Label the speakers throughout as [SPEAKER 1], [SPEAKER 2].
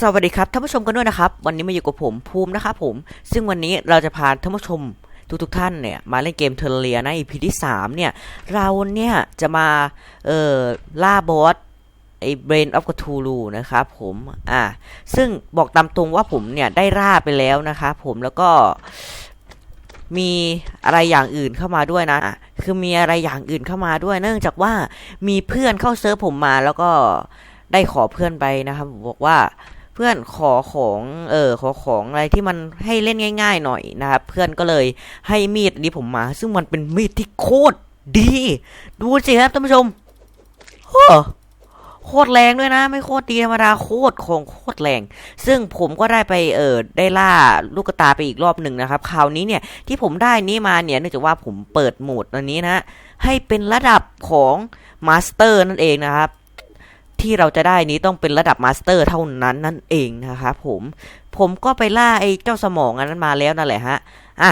[SPEAKER 1] สวัสดีครับท่านผู้ชมกันด้วยนะครับ วันนี้มาอยู่กับผมภูมินะครับผม ซึ่งวันนี้เราจะพาท่านผู้ชมทุกๆท่านเนี่ยมาเล่นเกมเทเรียใน EP ที่3เนี่ย เราเนี่ยจะมาเอ่อล่าบอสไอ้ Brain of Cthulhu นะครับผมอ่าซึ่งบอกตามตรงว่าผมเนี่ยได้ล่าไปแล้วนะครับผมแล้วก็มีอะไรอย่างอื่นเข้ามาด้วยนะะคือมีอะไรอย่างอื่นเข้ามาด้วย เนื่องจากว่ามีเพื่อนเข้าเซิร์ฟผมมาแล้วก็ได้ขอเพื่อนไปนะครับบอกว่า เพื่อนขอของเออขอของอะไรที่มันให้เล่นง่าย ๆ หน่อยนะครับ เพื่อนก็เลยให้มีดนี้ผมมา ซึ่งมันเป็นมีดที่โคตรดี ดูสิครับท่านผู้ชมโคตรแรงด้วยนะ ไม่โคตรดีธรรมดาโคตรของโคตรแรง ซึ่งผมก็ได้ไปเออได้ล่าลูกตาไปอีกรอบหนึ่งนะครับ คราวนี้เนี่ยที่ผมได้นี้มาเนี่ยเนื่องจากว่าผมเปิดโหมดอันนี้นะ ให้เป็นระดับของมาสเตอร์นั่นเองนะครับ ที่เราจะได้นี้ต้องเป็นระดับมาสเตอร์เท่านั้นนั่นเองนะครับผมผมก็ไปล่าไอ้เจ้าสมองอันนั้นมาแล้วนั่นแหละฮะอะ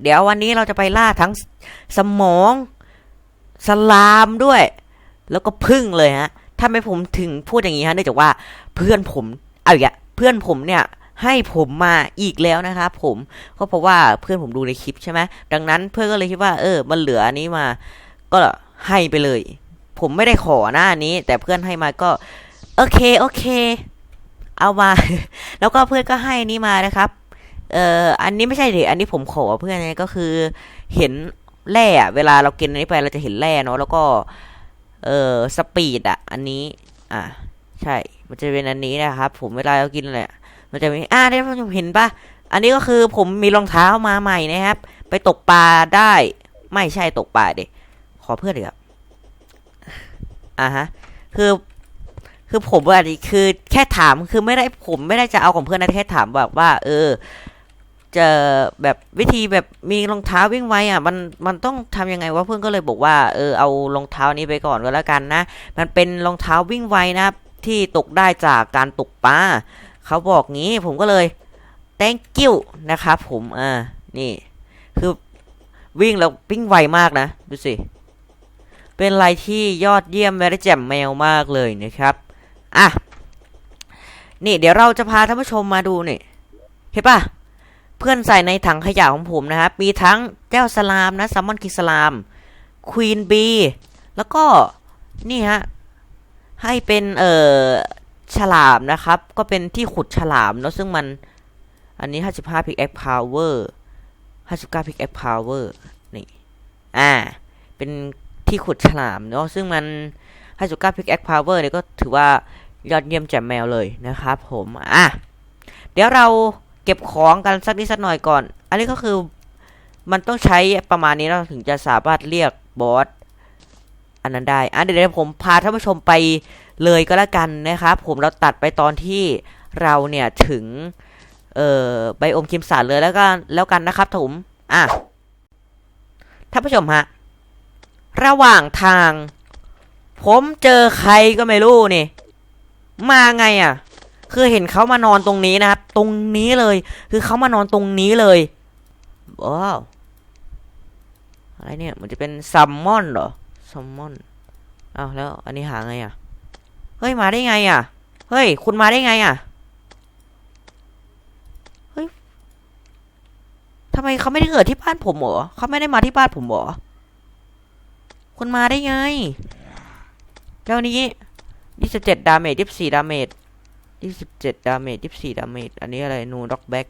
[SPEAKER 1] เดี๋ยววันนี้เราจะไปล่าทั้งสมองสลามด้วย แล้วก็พึ่งเลยฮะทำไมผมถึงพูดอย่างนี้ฮะเนื่องจากว่าเพื่อนผมเอาอย่างเพื่อนผมเนี่ยให้ผมมาอีกแล้วนะครับผมก็เพราะว่าเพื่อนผมดูในคลิปใช่ไหมดังนั้นเพื่อนก็เลยคิดว่าเออมันเหลืออันนี้มา ก็ให้ไปเลย ผมไม่ได้ขอหน้านี้ แต่เพื่อนให้มาก็ โอเคโอเค เอามา แล้วก็เพื่อนก็ให้นี้มานะครับ เอ่ออันนี้ไม่ใช่ดิอันนี้ผมขอเพื่อนนะก็คือ เห็นแร่เวลาเรากินอันนี้ไปเราจะเห็นแร่เนาะแล้วก็ เอ่อสปีดอะ อันนี้ อะใช่ มันจะเป็นอันนี้นะครับ ผมเวลาเรากินอะไรอะมันจะมีอ่าได้ผมเห็นปะอันนี้ก็คือผมมีรองเท้ามาใหม่นะครับ ไปตกปลาได้ ไม่ใช่ตกปลาเดิขอเพื่อนเถอะครับ อ่าฮะ คือ คือผมว่าคือแค่ถามคือไม่ได้ผมไม่ได้จะเอาของเพื่อนนะแค่ถามแบบว่า เออ จะแบบวิธีแบบมีรองเท้าวิ่งไวอะ มันมันต้องทำยังไงวะเพื่อนก็เลยบอกว่าเออเอารองเท้านี้ไปก่อนก็แล้วกันนะ มันเป็นรองเท้าวิ่งไวนะที่ตกได้จากการตกปลาเขาบอกงี้ผมก็เลย thank you นะครับผมอ่านี่ คือวิ่งแล้ววิ่งไวมากนะ ดูสิ เป็นอะไรที่ยอดเยี่ยมและแจ่มแมวมากเลยนะครับอะนี่เดี๋ยวเราจะพาท่านผู้ชมมาดูนี่เห็นปะเพื่อนใส่ในถังขยะของผมนะครับ มีทั้งเจ้าสลามนะซัมมอนคิสลามควีนบีแล้วก็นี่ฮะให้เป็นเอ่อฉลามนะครับ ก็เป็นที่ขุดฉลามเนาะซึ่งมันอันนี้ 55 pick x power 59 pick x power นี่ อ่า เป็น ที่ขุดฉลามเนาะซึ่งมัน59 pick x power เวอร์เนี่ยก็ถือว่ายอดเยี่ยมแจ่มแมวเลยนะครับผมอะเดี๋ยวเราเก็บของกันสักนิดสักหน่อยก่อน อันนี้ก็คือมันต้องใช้ประมาณนี้เราถึงจะสามารถเรียกบอสอันนั้นได้อะเดี๋ยวผมพาท่านผู้ชมไปเลยก็แล้วกันนะครับผมเราตัดไปตอนที่เราเนี่ยถึงเอ่อไบอมคิมสันเลยแล้วกันแล้วกันนะครับผมอะท่านผู้ชมฮะ ระหว่างทาง ผมเจอใครก็ไม่รู้นี่ มาไงอะ คือเห็นเขามานอนตรงนี้นะครับ ตรงนี้เลย คือเขามานอนตรงนี้เลยว้าวอะไรเนี่ยมันจะเป็นซัมมอนเหรอซัมมอนอ้าวแล้ว อันนี้หาไงอะ เฮ้ยมาได้ไงอะ เฮ้ย คุณมาได้ไงอะเฮ้ยทำไมเขาไม่ได้เกิดที่บ้านผมเหรอเขาไม่ได้มาที่บ้านผมเหรอ คุณมาได้ไง เจ้านี้ยี่สิบเจ็ดดาเมจยี่สิบสี่ดาเมจยี่สิบเจ็ดดาเมจยี่สิบสี่ดาเมจอันนี้อะไรนูด็อกแบ็ก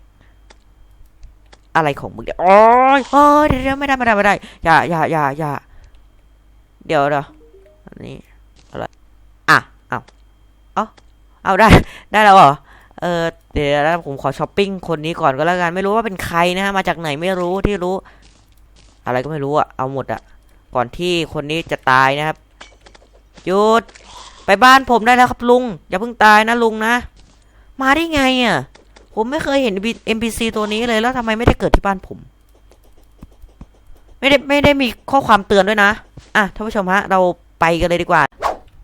[SPEAKER 1] อะไรของมึงเนี่ยโอ้ยโอ้ยเดี๋ยวเดี๋ยวไม่ได้ไม่ได้ไม่ได้ อย่าอย่าอย่าอย่าเดี๋ยวเดี๋ยวอันนี้อะไรอะเอาเอาเอาได้ ได้แล้วเหรอเออเดี๋ยวผมขอช้อปปิ้งคนนี้ก่อนก็แล้วกัน ไม่รู้ว่าเป็นใครนะฮะ มาจากไหนไม่รู้ที่รู้ อะไรก็ไม่รู้อะเอาหมดอะ ก่อนที่คนนี้จะตายนะครับหยุดไปบ้านผมได้แล้วครับลุง อย่าเพิ่งตายนะลุงนะ มาได้ไงอะ ผมไม่เคยเห็น NPC ตัวนี้เลยแล้วทำไมไม่ได้เกิดที่บ้านผม ไม่ได้ไม่ได้มีข้อความเตือนด้วยนะ อะท่านผู้ชมฮะ เราไปกันเลยดีกว่า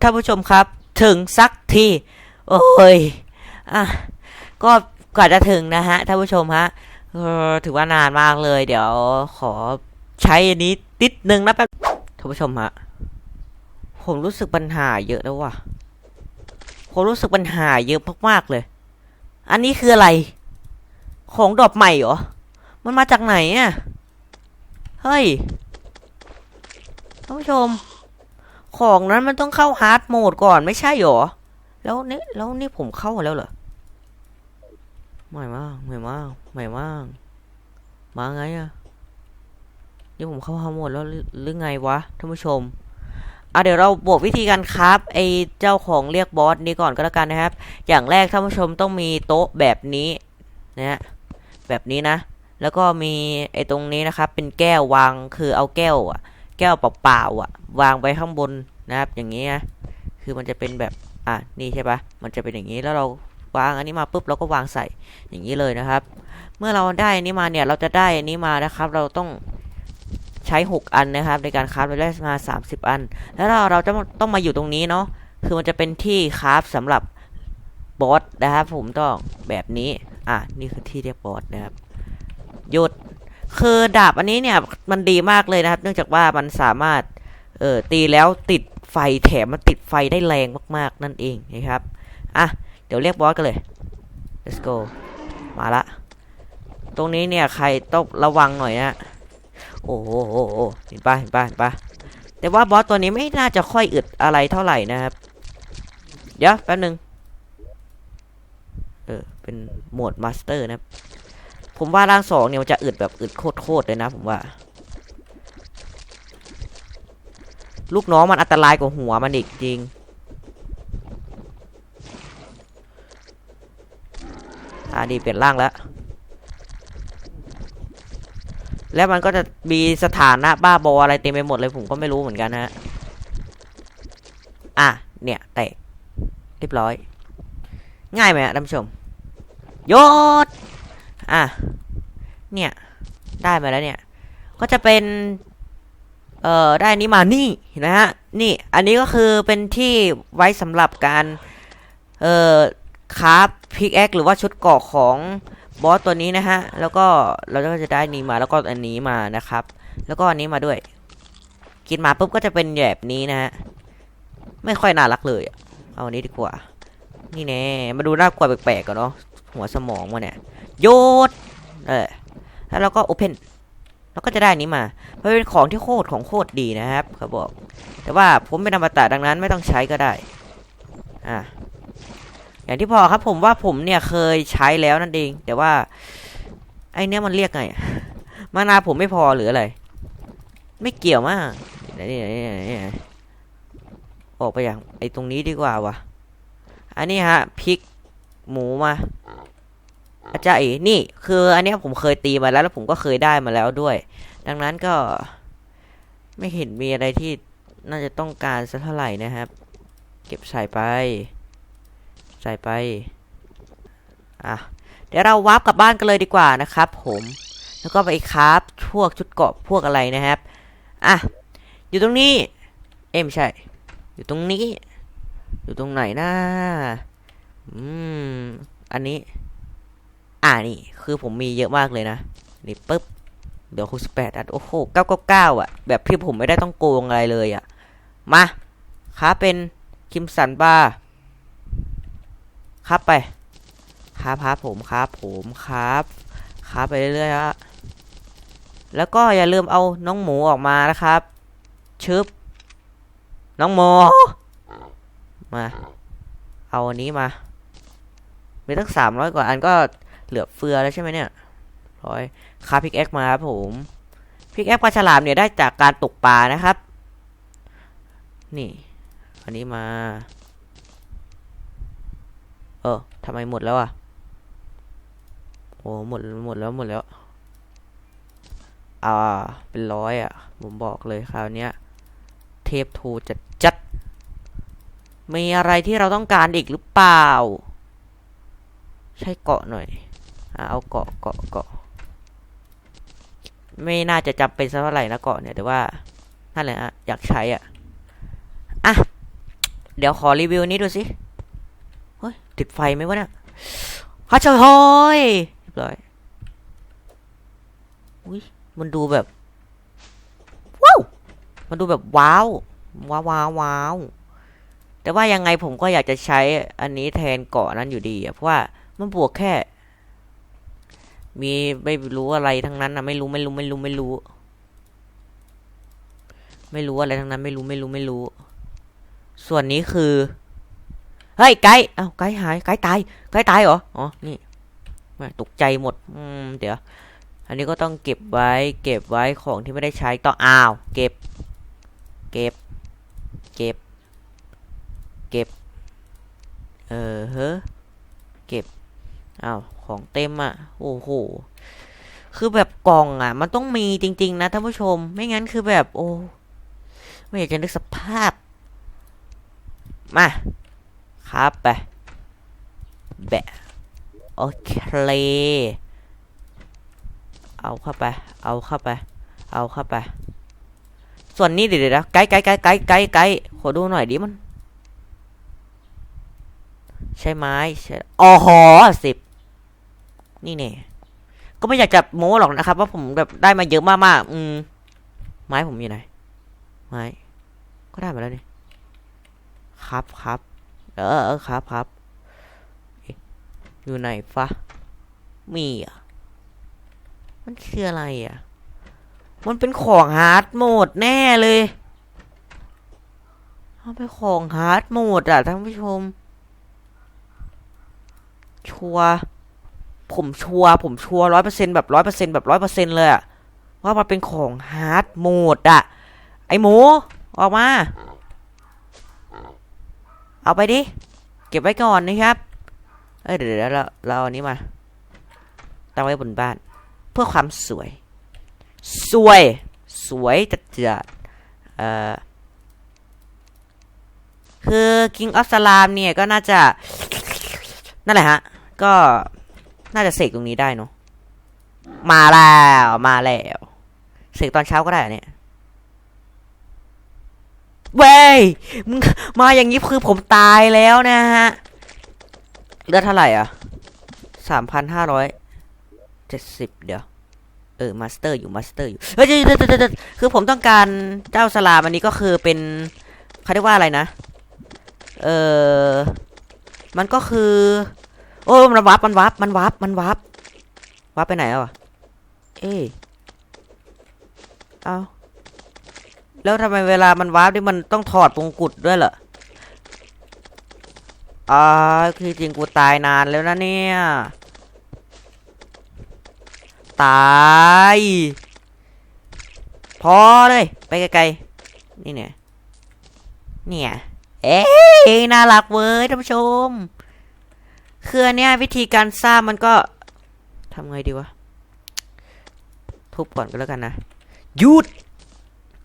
[SPEAKER 1] ท่านผู้ชมครับ ถึงสักทีโอ้ยอะก็กว่าจะถึงนะฮะท่านผู้ชมฮะเออถือว่านานมากเลย เดี๋ยวขอใช้อันนี้ นิดหนึ่งนะแป๊บท่านผู้ชมฮะผมรู้สึกปัญหาเยอะแล้วว่ะผมรู้สึกปัญหาเยอะมากๆเลย อันนี้คืออะไร ของดรอปใหม่เหรอ มันมาจากไหนอะ เฮ้ย ท่านผู้ชม ของนั้นมันต้องเข้าฮาร์ดโหมดก่อนไม่ใช่เหรอ แล้วนี่แล้วนี่ผมเข้ามาแล้วเหรอใหม่มากใหม่มากใหม่มาก มาไงอะ นี่ผมเข้าฮาร์ดโหมดแล้วหรือไงวะท่านผู้ชมอะเดี๋ยวเราบอกวิธีการครับไอเจ้าของเรียกบอสนี้ก่อนก็แล้วกันนะครับ อย่างแรกท่านผู้ชมต้องมีโต๊ะแบบนี้นะฮะแบบนี้นะ แล้วก็มีไอตรงนี้นะครับ เป็นแก้ววางคือเอาแก้วอะแก้วเปล่าๆอะวางไว้ข้างบนนะครับ อย่างนี้นะคือมันจะเป็นแบบอะนี่ใช่ปะมันจะเป็นอย่างนี้แล้วเราวางอันนี้มาปุ๊บเราก็วางใส่อย่างนี้เลยนะครับ เมื่อเราได้อันนี้มาเนี่ยเราจะได้อันนี้มานะครับ เราต้อง ใช้ 6 อันนะครับ ในการคราฟเราได้มา 30 อัน แล้วเราเราจะต้องมาอยู่ตรงนี้เนาะคือมันจะเป็นที่คราฟสำหรับบอสนะครับ ผมต้องแบบนี้อะนี่คือที่เรียกบอสนะครับหยุดคือดาบอันนี้เนี่ยมันดีมากเลยนะครับ เนื่องจากว่ามันสามารถเอ่อตีแล้วติดไฟแถมมันติดไฟได้แรงมากๆ นั่นเองนะครับอะเดี๋ยวเรียกบอสกันเลย let's go มาละ ตรงนี้เนี่ยใครต้องระวังหน่อยนะ โอ้โหเห็นปะเห็นปะเห็นปะแต่ว่าบอสตัวนี้ไม่น่าจะค่อยอึดอะไรเท่าไหร่นะครับ เดี๋ยวแป๊บนึง เออ เป็นโหมดมาสเตอร์นะครับ ผมว่าร่างสองเนี่ยมันจะอึดแบบอึดโคตรๆเลยนะผมว่า ลูกน้องมันอันตรายกว่าหัวมันอีกจริง อ่าดีเปลี่ยนร่างแล้ว แล้วมันก็จะมีสถานะบ้าบออะไรเต็มไปหมดเลยผมก็ไม่รู้เหมือนกันนะฮะ อะ เนี่ยแตกเรียบร้อย ง่ายไหมท่านผู้ชมยดอะ เนี่ย ได้มาแล้วเนี่ย ก็จะเป็น เอ่อ ได้นี้มานี่นไหมฮะ นี่ อันนี้ก็คือเป็นที่ไว้สำหรับการ เอ่อคราฟพิกแอคหรือว่าชุดเกาะของ บอสตัวนี้นะฮะ แล้วก็เราก็จะได้นี้มาแล้วก็อันนี้มานะครับ แล้วก็อันนี้มาด้วย กินมาปุ๊บก็จะเป็นแบบนี้นะฮะ ไม่ค่อยน่ารักเลยเอาอันนี้ดีกว่า นี่แน่มาดูน่ากลัวแปลกๆกันเนาะหัวสมองมาเนี่ยโยดเออแล้วเราก็โอเพนแล้วก็จะได้นนี้มาเพราะเป็นของที่โคตรของโคตรดีนะครับเขาบอก แต่ว่าผมเป็นอมตะดังนั้นไม่ต้องใช้ก็ได้ อะ อย่างที่พอครับผมว่าผมเนี่ยเคยใช้แล้วนั่นเอง แต่ว่า ไอเนี้ยมันเรียกไงมานาผมไม่พอหรืออะไร ไม่เกี่ยวมากนี่นี่นี่นี่ออกไปอย่างไอตรงนี้ดีกว่าวะอันนี้ฮะพริกหมูมาอาจารย์เอ๋นี่คืออันเนี้ยผมเคยตีมาแล้วแล้วผมก็เคยได้มาแล้วด้วย ดังนั้นก็ไม่เห็นมีอะไรที่น่าจะต้องการสักเท่าไหร่นะครับ เก็บใส่ไป ใส่ไปอะเดี๋ยวเราวาร์ปกลับบ้านกันเลยดีกว่านะครับผมแล้วก็ไปคราฟพวกชุดเกาะพวกอะไรนะครับอะอยู่ตรงนี้ เอ้ไม่ใช่ อยู่ตรงนี้ อยู่ตรงไหนนะอืมอันนี้ อ่านี่คือผมมีเยอะมากเลยนะนี่ปุ๊บเดี๋ยวคูสิบแปดอันโอ้โหเก้าเก้าเก้าอะ แบบที่ผมไม่ได้ต้องโกงอะไรเลยอะ มาค้าเป็นคิมสันบาร์ ครับไป ครับครับผมครับผมครับครับไปเรื่อยๆฮะแล้วก็อย่าลืมเอาน้องหมูออกมานะครับชึบน้องหมูมา เอาอันนี้มา มีตั้งสามร้อยกว่าอันก็เหลือเฟือแล้วใช่ไหมเนี่ยร้อยคาพิกแอคมาครับผมพิกแอคปลาฉลามเนี่ยได้จากการตกปลานะครับ นี่ อันนี้มา ออทำไมหมดแล้วอะโอ้หมดหมดแล้วหมดแล้ว อ่า เป็นร้อยอะ ผมบอกเลยคราวเนี้ย เทปทูจะจัด มีอะไรที่เราต้องการอีกหรือเปล่า ใช่เกาะหน่อย อะเอาเกาะเกาะเกาะ ไม่น่าจะจำเป็นสักเท่าไหร่นะเกาะเนี่ย แต่ว่า นั่นแหละอะอยากใช้อะ อะ เดี๋ยวขอรีวิวนี้ดูสิ ติดไฟไหมวะเนี่ยฮัชเฮยเรียบร้อยอุ้ยมันดูแบบว้าวมันดูแบบว้าวว้าวว้าววาวแต่ว่ายังไงผมก็อยากจะใช้อันนี้แทนเกาะนั้นอยู่ดีอะเพราะว่ามันบวกแค่ มีไม่รู้อะไรทั้งนั้นนะไม่รู้ไม่รู้ไม่รู้ไม่รู้ ไม่รู้อะไรทั้งนั้น ไม่รู้ไม่รู้ไม่รู้ ส่วนนี้คือ เฮ้ยไกด์เอ้าไกด์หายไกด์ตายไกด์ตายเหรออ๋อนี่ตกใจหมดอืมเดี๋ยว อันนี้ก็ต้องเก็บไว้ เก็บไว้ของที่ไม่ได้ใช้ต้องอ้าว เก็บ เก็บ เก็บ เก็บ เออเฮ้อเก็บอ้าวของเต็มอะโอ้โหคือแบบกล่องอะ มันต้องมีจริง ๆ นะท่านผู้ชม ไม่งั้นคือแบบโอ้ไม่อยากจะนึกสภาพ มา ครับไปแบะโอเค เอาเข้าไป เอาเข้าไป เอาเข้าไป ส่วนนี้เดี๋ยวนะไกด์ไกด์ไกด์ไกด์ไกด์ไกด์ขอดูหน่อยดิมัน ใช่ไหมใช่อ๋อหอสิบนี่เนี่ยก็ไม่อยากจะโม้หรอกนะครับ ว่าผมแบบได้มาเยอะมากๆอืมไม้ผมอยู่ไหนไม้ก็ได้มาแล้วนี่ครับครับ เออเออครับครับอยู่ไหนฟะมีอะ มันคืออะไรอะ มันเป็นของฮาร์ดโหมดแน่เลยมันเป็นของฮาร์ดโหมดอะท่านผู้ชม ชัวผมชัวผมชัวร้อยเปอร์เซ็นแบบร้อยเปอร์เซ็นแบบร้อยเปอร์เซ็นเลยอะว่ามันเป็นของฮาร์ดโหมดอะไอหมู ออกมา เอาไปดิ เก็บไว้ก่อนนะครับ เอ้ยเดี๋ยวเดี๋ยวเราเราอาอันนี้มา ตั้งไว้บนบ้าน เพื่อความสวย สวย สวยจัดจัดเอ่อ คือ King of Salam เนี่ยก็น่าจะ นั่นแหละฮะ ก็น่าจะเสกตรงนี้ได้เนาะ มาแล้ว มาแล้ว เสกตอนเช้าก็ได้เนี่ย เว้ยมึงมาอย่างนี้คือผมตายแล้วนะฮะเลือดเท่าไหร่อะสามพันห้าร้อยเจ็ดสิบเดี๋ยว เออ มาสเตอร์อยู่มาสเตอร์อยู่เฮ้ยเดี๋ยวเดี๋ยวเด็ดคือผมต้องการเจ้าสลามอันนี้ก็คือเป็นเขาเรียกว่าอะไรนะ เออมันก็คือ โอ้ยมันวับมันวับมันวับมันวับวับไปไหนอะเอ้เอา แล้วทำไมเวลามันวับนี่มันต้องถอดมงกุฎด้วยเหรออ่าคือจริงกูตายนานแล้วนะเนี่ย ตาย พอเลย ไปไกลๆ นี่เนี่ย เนี่ย เอ๊ะน่ารักเว้ยท่านผู้ชม คืออันเนี้ยวิธีการสร้างมันก็ทำไงดีวะ ทุบก่อนก็แล้วกันนะหยุด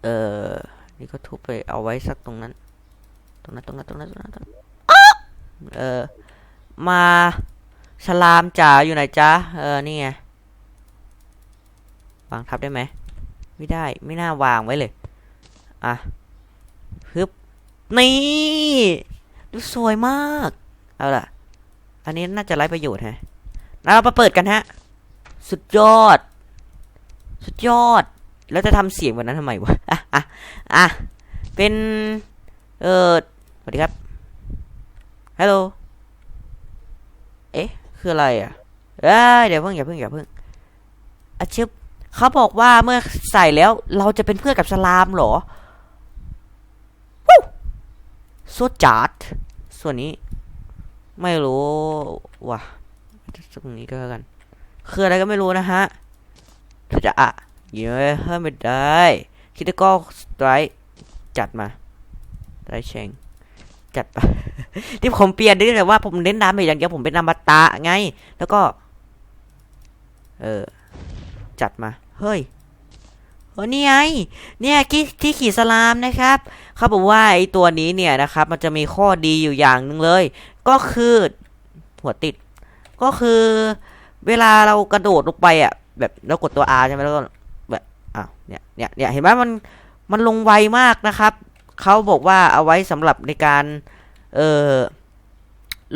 [SPEAKER 1] เออ นี่ก็ทุบไปเอาไว้สักตรงนั้น ตรงนั้นตรงนั้นตรงนั้นตรงนั้นตรงนั้นอ๊ะเออ มาฉลามจ๋าอยู่ไหนจ๊ะ เออ นี่ไง วางทับได้ไหม ไม่ได้ ไม่น่าวางไว้เลย อะฮึบ นี่ ดูสวยมาก เอาล่ะ อันนี้น่าจะไร้ประโยชน์ฮะแล้วเรามาเปิดกันฮะ สุดยอด สุดยอด แล้วจะทำเสียงแบบนั้นทำไมวะ อะ อะ อะ เป็น เออสวัสดีครับ ฮัลโหล เอ๊ะ คืออะไรอะเอ้ยเดี๋ยวเพิ่งอย่าเพิ่งอย่าเพิ่งอาชิบเขาบอกว่าเมื่อใส่แล้วเราจะเป็นเพื่อนกับสลามเหรอวู้โซจัดส่วนนี้ ไม่รู้ว่ะตรงนี้ก็แล้วกัน คืออะไรก็ไม่รู้นะฮะจะอะ เยอะเฮ้ยไม่ได้คิดก็สไตร์จัดมาได้เชงจัดไปที่ผมเปลี่ยนได้แต่ว่าผมเน้นน้ำอย่างเดียวผมเป็นอมตะไง แล้วก็ เออ จัดมา เฮ้ยเออนี่ไง เนี่ยที่ที่ขี่สลามนะครับ เขาบอกว่าไอ้ตัวนี้เนี่ยนะครับ มันจะมีข้อดีอยู่อย่างหนึ่งเลย ก็คือหัวติด ก็คือ เวลาเรากระโดดลงไปอะ แบบเรากดตัว R ใช่ไหมแล้วก็ อ้าวเนี่ยเนี่ยเนี่ยเห็นไหมมันมันลงไวมากนะครับเขาบอกว่าเอาไว้สำหรับในการเออ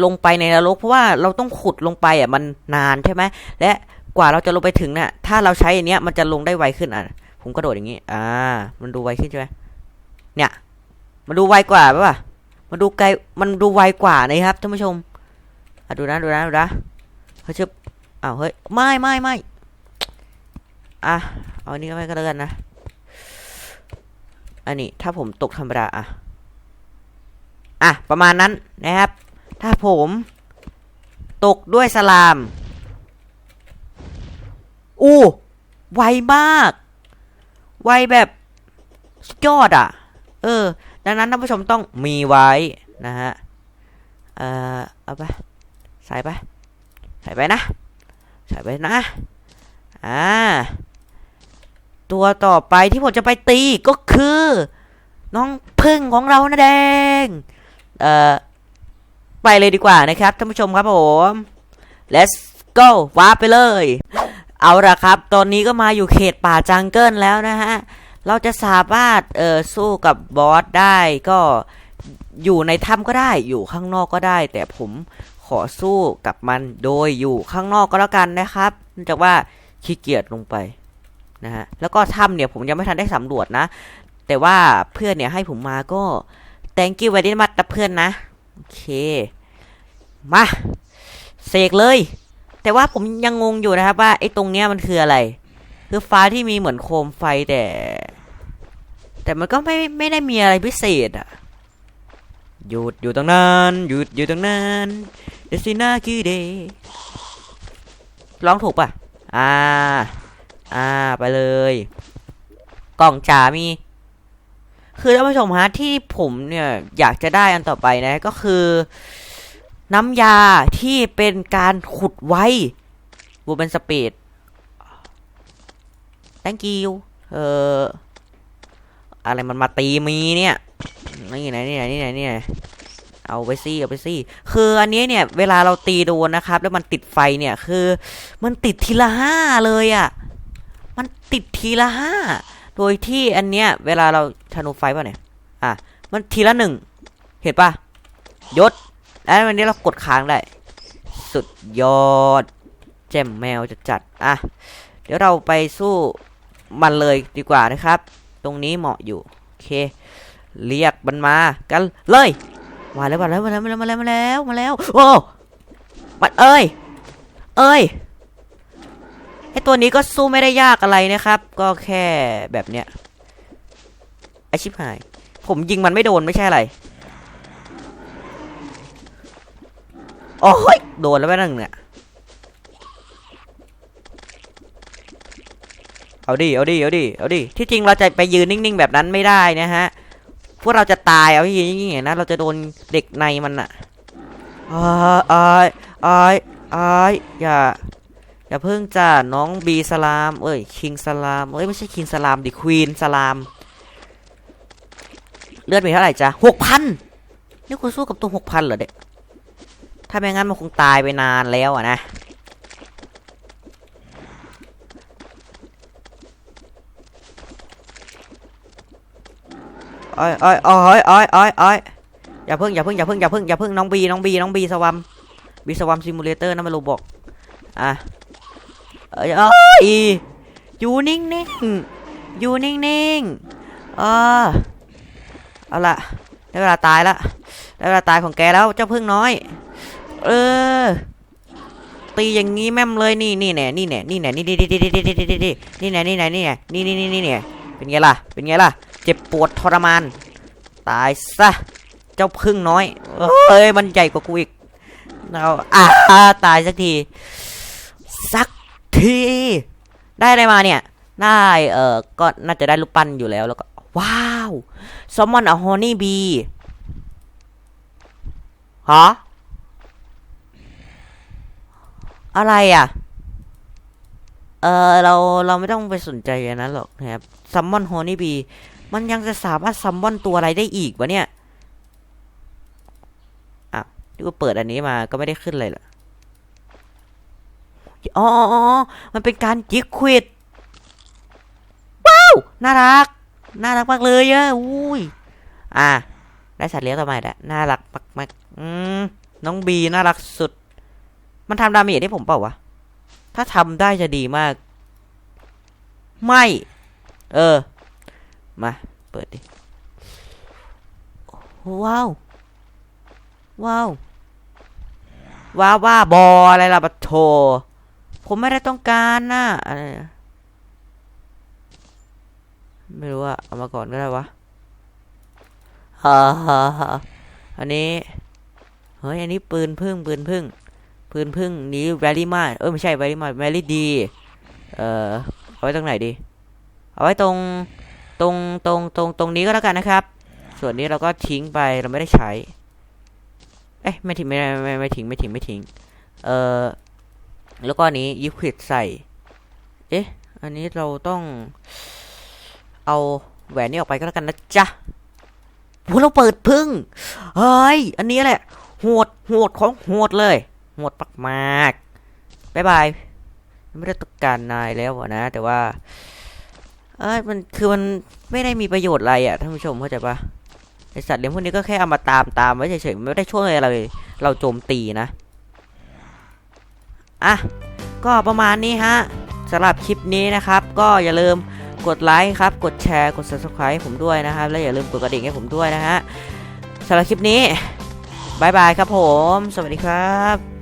[SPEAKER 1] ลงไปในนรกเพราะว่าเราต้องขุดลงไปอะมันนานใช่ไหมและกว่าเราจะลงไปถึงเนี่ยถ้าเราใช้อันเนี้ยมันจะลงได้ไวขึ้นอะผมกระโดดอย่างนี้อ่า มันดูไวขึ้นใช่ไหมเนี่ย มันดูไวกว่าปะวะมันดูไกลมันดูไวกว่านะครับท่านผู้ชมอะดูนะดูนะดูนะเฮ้ยชึบอ้าวเฮ้ยไม่ไม่ไม่อะ เอาอันนี้ก็ไปก็แล้วกันนะ อันนี้ถ้าผมตกธรรมดาอะ อะ ประมาณนั้นนะครับ ถ้าผมตกด้วยสลาม อู้ไวมาก ไวแบบยอดอะ เออ ดังนั้นท่านผู้ชมต้องมีไว้นะฮะ เอ่อเอาไป ใส่ไป ใส่ไปนะ ใส่ไปนะ อ่า ตัวต่อไปที่ผมจะไปตีก็คือ น้องพึ่งของเรานะแดง เอ่อ ไปเลยดีกว่านะครับท่านผู้ชมครับผม let's go ว้าไปเลย เอาละครับ ตอนนี้ก็มาอยู่เขตป่าจังเกิลแล้วนะฮะ เราจะสามารถ เอ่อ สู้กับบอสได้ก็อยู่ในถ้ำก็ได้อยู่ข้างนอกก็ได้ แต่ผมขอสู้กับมันโดยอยู่ข้างนอกก็แล้วกันนะครับเนื่องจากว่าขี้เกียจลงไป นะฮะแล้วก็ถ้ำเนี่ยผมยังไม่ทันได้สำรวจนะ แต่ว่าเพื่อนเนี่ยให้ผมมาก็ thank you very much นะเพื่อนนะโอเค มาเสกเลย แต่ว่าผมยังงงอยู่นะครับว่าไอ้ตรงเนี้ยมันคืออะไร คือฟ้าที่มีเหมือนโคมไฟแต่ แต่มันก็ไม่ไม่ได้มีอะไรพิเศษอะหยุดอยู่ตรงนั้นหยุดอยู่ตรงนั้นเดซินาคิเดร้องถูกป่ะ อ่า อ่าไปเลย กล่องจ๋ามี คือท่านผู้ชมฮะที่ผมเนี่ยอยากจะได้อันต่อไปนะ ก็คือ น้ำยาที่เป็นการขุดไว้บูเป็นสปีด thank you เอออะไรมันมาตีมีเนี่ยนี่ไหนนี่ไหนนี่ไหนนี่ไหนเอาไปซี่เอาไปซี่ คืออันนี้เนี่ย เวลาเราตีโดนนะครับ แล้วมันติดไฟเนี่ยคือ มันติดทีละห้าเลยอะ่ะ มันติดทีละห้าโดยที่อันเนี้ยเวลาเราธนูไฟป่ะเนี่ยอะมันทีละหนึ่งเห็นปะยศแล้ววันนี้เรากดค้างได้ สุดยอดแจมแมวจะจัดอะเดี๋ยวเราไปสู้มันเลยดีกว่านะครับ ตรงนี้เหมาะอยู่โอเค เรียกมันมากันเลยมาแล้วมาแล้วมาแล้วมาแล้วมาแล้วมาแล้วมาแล้วโอ้มันเอ้ยเอ้ย อตัวนี้ก็สู้ไม่ได้ยากอะไรนะครับ ก็แค่แบบเนี้ยไอชิบหาย ผมยิงมันไม่โดนไม่ใช่อะไรโอ้ยโดนแล้วไปหนึ่งเนี่ย เอาดิ เอาดิ เอาดิ เอาดิ ที่จริงเราจะไปยืนนิ่งๆแบบนั้นไม่ได้นะฮะ พวกเราจะตายเอาที่ยิงๆนะ เราจะโดนเด็กในมันอะอายอ้ายอ้ายอ้ายอย่า อย่าเพิ่งจ้าน้องบีสลาม เอ้ยคิงสลาม เอ้ย ไม่ใช่คิงสลามดิควีนสลาม เลือดมีเท่าไหร่จ้ะหกพันนี่คุณสู้กับตัวหกพันเหรอเด็ก ถ้าไม่งั้นมันคงตายไปนานแล้วอะนะอ้อยอ้อยอ้อยอ้อยอ้อยอ้อยอย่าเพิ่งอย่าเพิ่งอย่าเพิ่งอย่าเพิ่งอย่าเพิ่งน้องบีน้องบีน้องบีสวัมบีสวัมซิมูเลเตอร์นะไม่รู้บอกอะ เอ้ยอยอยู่นิ่งนิ่งๆอยู่นิ่งนิ่งๆเออเอาละได้เวลาตายละได้เวลาตายของแกแล้วเจ้าพึ่งน้อย เออ ตีอย่างงี้แม่มเลยนี่นี่แน่นี่แน่นี่แน่นี่นี่นี่นี่นี่นี่นี่นี่แน่นี่แน่นี่แน่นี่นี่นี่นี่แน่เป็นไงล่ะ เป็นไงล่ะ เจ็บปวดทรมาน ตายซะ เจ้าพึ่งน้อย เอ้ย มันใหญ่กว่ากูอีกเราอ่าตายสักที สัก ที ได้อะไรมาเนี่ย ได้เออก็น่าจะได้รูปปั้นอยู่แล้วแล้วก็ ว้าวซอมมอนอะฮอนี่บีฮะอะไรอะ เออเราเราไม่ต้องไปสนใจอันนั้นหรอกนะครับซัมมอนฮอนี่บี มันยังจะสามารถซัมมอนตัวอะไรได้อีกวะเนี่ยอ้าวที่กูเปิดอันนี้มาก็ไม่ได้ขึ้นเลยเหรอ อ๋อมันเป็นการจิกควิดว้าวน่ารัก น่ารักมากเลยอะอุ้ยอะได้สัตว์เลี้ยงต่อมาแล้วน่ารักมากมากอืมน้องบีน่ารักสุด มันทำดาเมจให้ผมเปล่าวะถ้าทำได้จะดีมาก ไม่ เออ มา เปิดดิ ว้าว ว้าวว้าว่าบออะไรล่ะปะโถ ผมไม่ได้ต้องการนะอะไรนะไม่รู้อะเอามาก่อนก็ได้วะฮ่าฮ่าฮ่าอันนี้เฮ้ยอันนี้ปืนพึ่งปืนพึ่งปืนพึ่งนี้แวรี่มาเออไม่ใช่แวรี่มาแวรี่ดีเอ่อเอาไว้ตรงไหนดี เอาไว้ตรงตรงตรงตรงตรงนี้ก็แล้วกันนะครับ ส่วนนี้เราก็ทิ้งไปเราไม่ได้ใช้เอ๊ะไม่ทิ้งไม่ไม่ไม่ทิ้งไม่ทิ้งไม่ทิ้งเอ่อ แล้วก็นี้ยิปควิดใส่ เอ๊ะ อันนี้เราต้อง เอาแหวนนี้ออกไปก็แล้วกันนะจ๊ะโหเราเปิดพึ่ง เฮ้ย อันนี้แหละ โหด โหดของโหดเลย โหดมากๆบายบาย ไม่ได้ต้องการนายแล้วนะ แต่ว่า เอ้ย มัน คือมันไม่ได้มีประโยชน์อะไรอะท่านผู้ชมเข้าใจปะไอสัตว์เลี้ยงพวกนี้ก็แค่เอามาตามตามไว้เฉยๆไม่ได้ช่วยอะไร เราโจมตีนะ อะก็ประมาณนี้ฮะสำหรับคลิปนี้นะครับ ก็อย่าลืมกดไลค์ครับ กดแชร์ กด subscribe ให้ผมด้วยนะครับ และอย่าลืมกดกระดิ่งให้ผมด้วยนะฮะสำหรับคลิปนี้บายบายครับผม สวัสดีครับ